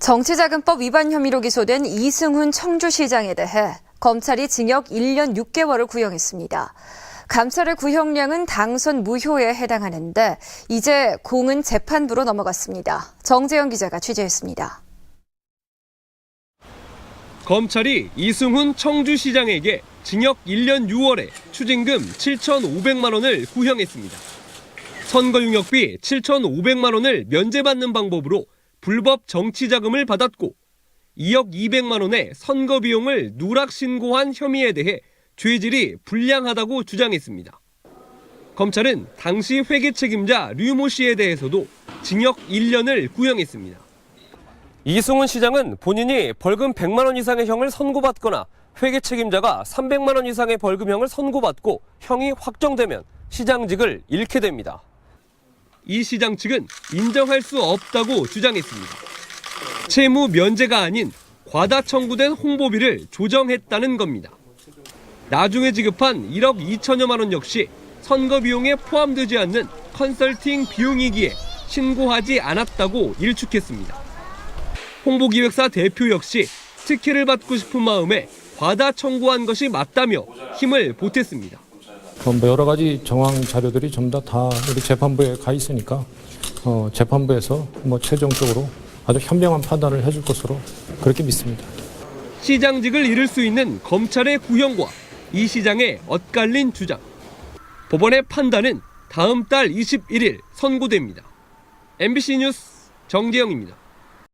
정치자금법 위반 혐의로 기소된 이승훈 청주시장에 대해 검찰이 징역 1년 6개월을 구형했습니다. 감찰의 구형량은 당선 무효에 해당하는데 이제 공은 재판부로 넘어갔습니다. 정재영 기자가 취재했습니다. 검찰이 이승훈 청주시장에게 징역 1년 6월에 추징금 7,500만 원을 구형했습니다. 선거용역비 7,500만 원을 면제받는 방법으로 불법 정치 자금을 받았고 2억 200만 원의 선거 비용을 누락 신고한 혐의에 대해 죄질이 불량하다고 주장했습니다. 검찰은 당시 회계 책임자 류모 씨에 대해서도 징역 1년을 구형했습니다. 이승훈 시장은 본인이 벌금 100만 원 이상의 형을 선고받거나 회계 책임자가 300만 원 이상의 벌금형을 선고받고 형이 확정되면 시장직을 잃게 됩니다. 이 시장 측은 인정할 수 없다고 주장했습니다. 채무 면제가 아닌 과다 청구된 홍보비를 조정했다는 겁니다. 나중에 지급한 1억 2천여만 원 역시 선거 비용에 포함되지 않는 컨설팅 비용이기에 신고하지 않았다고 일축했습니다. 홍보기획사 대표 역시 특혜를 받고 싶은 마음에 과다 청구한 것이 맞다며 힘을 보탰습니다. 어, 뭐 여러 가지 정황 자료들이 전부 다, 다 우리 재판부에 가 있으니까 어, 재판부에서 뭐 최종적으로 아주 현명한 판단을 해줄 것으로 그렇게 믿습니다. 시장직을 잃을 수 있는 검찰의 구형과 이 시장의 엇갈린 주장. 법원의 판단은 다음 달 21일 선고됩니다. MBC 뉴스 정재영입니다.